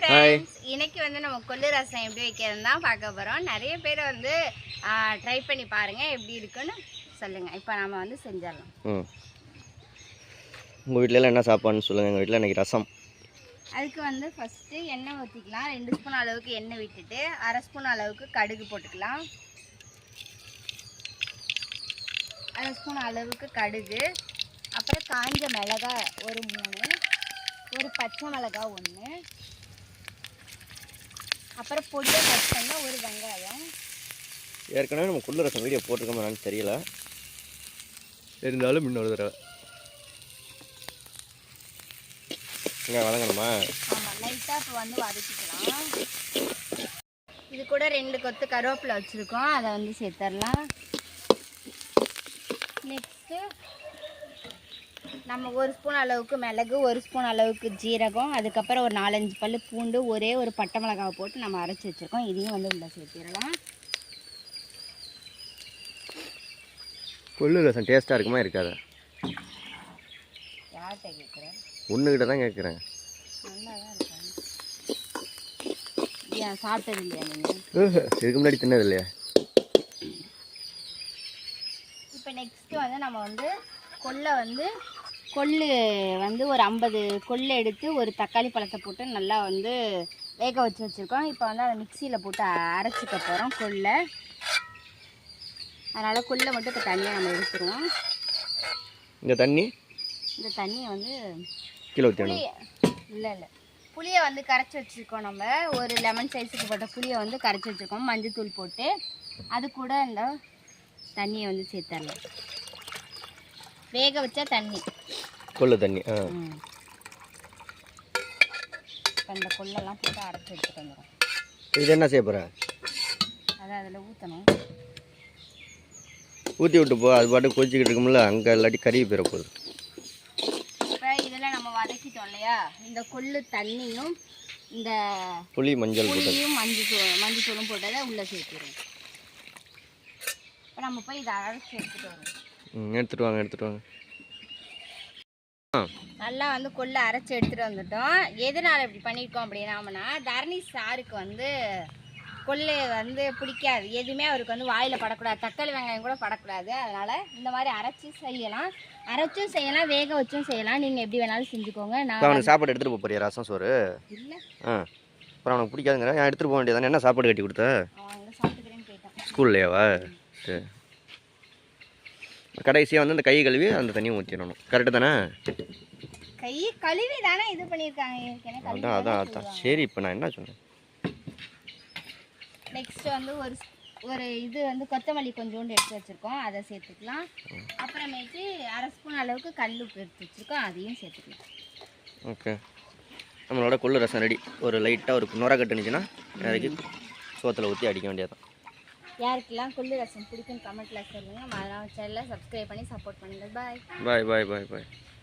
Friends இன்னைக்கு வந்து நம்ம கொள்ளு ரசம் எப்படி வைக்கிறதுன்னு தான் பார்க்க போகிறோம் நிறைய பேர் வந்து ட்ரை பண்ணி பாருங்க எப்படி இருக்குன்னு சொல்லுங்க. இப்போ நம்ம வந்து செஞ்சிடலாம். ம். உங்கள் வீட்டிலலாம் என்ன சாப்பாடுன்னு சொல்லுங்கள் எங்கள் வீட்டில் இன்றைக்கி ரசம். அதுக்கு வந்து ஃபஸ்ட்டு எண்ணெய் ஊற்றிக்கலாம் ரெண்டு ஸ்பூன் அளவுக்கு எண்ணெய் விட்டுட்டு அரை ஸ்பூன் அளவுக்கு கடுகு போட்டுக்கலாம். அரை ஸ்பூன் அளவுக்கு கடுகு. அப்புறம் காஞ்ச மிளகா ஒரு மூணு. ஒரு பச்சை மிளகா ஒன்று அப்புறம் பொடியை கட் பண்ண ஒரு வெங்காயம். ஏற்கனவே நம்ம குள்ள ரசம் வீடியோ போட்டிருக்கோமான்னு தெரியல. இருந்தாலும் இன்னொரு தடவை. இங்கே வதங்கணுமா ஆமாம் லைட்டாக இப்போ வந்து வதக்கிக்கலாம். இது கூட ரெண்டு கொத்து கருவேப்பிலை வச்சுருக்கோம். அதை வந்து சேர்த்துடலாம். நெக்ஸ்ட்டு நம்ம ஒரு ஸ்பூன் அளவுக்கு மிளகு ஒரு ஸ்பூன் அளவுக்கு ஜீரகம் அதுக்கப்புறம் ஒரு நாலஞ்சு பல்லு பூண்டு ஒரே ஒரு பட்டை மிளகாவை போட்டு நம்ம அரைச்சி வச்சுருக்கோம். இதையும் வந்து உள்ளே சேர்த்திடலாம். கொள்ளு ரசம் டேஸ்ட்டாக இருக்குமா இருக்காதா? யார்கிட்ட கேட்குறேன்? ஒன்றுகிட்ட தான் கேட்குறேன். நல்லா தான் இருக்காங்க ஏன் சாப்பிட்டது இல்லையா நீங்கள் இதுக்கு முன்னாடி தின்னது இல்லையா இப்போ நெக்ஸ்ட்டு வந்து நம்ம வந்து கொல்லை வந்து கொள்ளு வந்து ஒரு ஐம்பது கொள்ளு எடுத்து ஒரு தக்காளி பழத்தை போட்டு நல்லா வந்து வேக வச்சு வச்சுருக்கோம். இப்போ வந்து அதை மிக்சியில் போட்டு அரைச்சிக்க போகிறோம் கொள்ளை. அதனால் கொள்ளை மட்டும் இப்போ தண்ணியை நம்ம எடுத்துருவோம். இந்த தண்ணி? இந்த தண்ணியை வந்து புளிய இல்லை இல்லை. புளியை வந்து கரைச்சி வச்சுருக்கோம் நம்ம. ஒரு லெமன் சைஸுக்கு போட்ட புளியை வந்து கரைச்சி வச்சுருக்கோம். மஞ்சத்தூள் போட்டு. அது கூட இந்த தண்ணியை வந்து சேர்த்துடலாம். வேக வச்ச தண்ணி. கொள்ளு தண்ணி ஆ. இந்த கொள்ளெல்லாம் போட்டு அரைச்சி எடுத்துட்டு வந்துடும் இது என்ன செய்ய போகிற அதை அதில் ஊற்றணும் ஊற்றி விட்டு போ அது பாட்டு கொதிச்சிக்கிட்டு இருக்கும்ல அங்கே இல்லாட்டி கருகி போயிட போகுது இப்போ இதில் நம்ம வதக்கிட்டோம் இல்லையா? இந்த கொள்ளு தண்ணியும் இந்த புளி மஞ்சள் புளியும் மஞ்சள் மஞ்சள் தூளும் போட்டதை உள்ளே சேர்த்துருவோம் இப்போ நம்ம போய் இதை அரைச்சி எடுத்துகிட்டு வரோம் ம் எடுத்துகிட்டு வாங்க எடுத்துகிட்டு வாங்க. நல்லா வந்து கொள்ளை அரைச்சி எடுத்துகிட்டு வந்துட்டோம். எதனால் இப்படி பண்ணியிருக்கோம் அப்படின்னாமனா தரணி சாருக்கு வந்து கொள்ளை வந்து பிடிக்காது. எதுவுமே அவருக்கு வந்து வாயில் படக்கூடாது. தக்காளி வெங்காயம் கூட படக்கூடாது. அதனால் இந்த மாதிரி அரைச்சி செய்யலாம். அரைச்சும் செய்யலாம் வேக வச்சும் செய்யலாம். நீங்கள் எப்படி வேணாலும் செஞ்சுக்கோங்க. நான் அவனுக்கு சாப்பாடு எடுத்துகிட்டு போறியா ரசம் சோறு? இல்லை. ஆ. அப்புறம் அவனுக்கு பிடிக்காதுங்கிற ஏன் எடுத்துகிட்டு போக வேண்டியதானே என்ன சாப்பாடு கட்டி கொடுத்த? ஸ்கூல்லையாவா? சரி. கடைசியாக வந்து அந்த கை கழுவி அந்த தண்ணியை ஊற்றிடணும் கரெக்டு தானே? கை கழுவி தானே இது பண்ணியிருக்காங்க அதான் அதான் அதான். சரி இப்போ நான் என்ன சொன்னேன்? நெக்ஸ்ட் வந்து ஒரு ஒரு இது வந்து கொத்தமல்லி கொஞ்சோண்டு எடுத்து வச்சிருக்கோம். அதை சேர்த்துக்கலாம். அப்புறமேட்டு அரை ஸ்பூன் அளவுக்கு கல் உப்பு எடுத்து வச்சிருக்கோம். அதையும் சேர்த்துக்கலாம். ஓகே நம்மளோட கொள்ளு ரசம் ரெடி ஒரு லைட்டாக ஒரு நுர கட்டுனுச்சுன்னா இறக்கி சோத்தில் ஊற்றி அடிக்க வேண்டியதான் யாருக்கெல்லாம் கொள்ளு ரசம் பிடிக்கும் கமெண்ட்டில் சொல்லுங்கள் மறக்காம சேனலை சப்ஸ்கிரைப் பண்ணி சப்போர்ட் பண்ணுங்கள் பாய் பாய் பாய் பாய் பாய்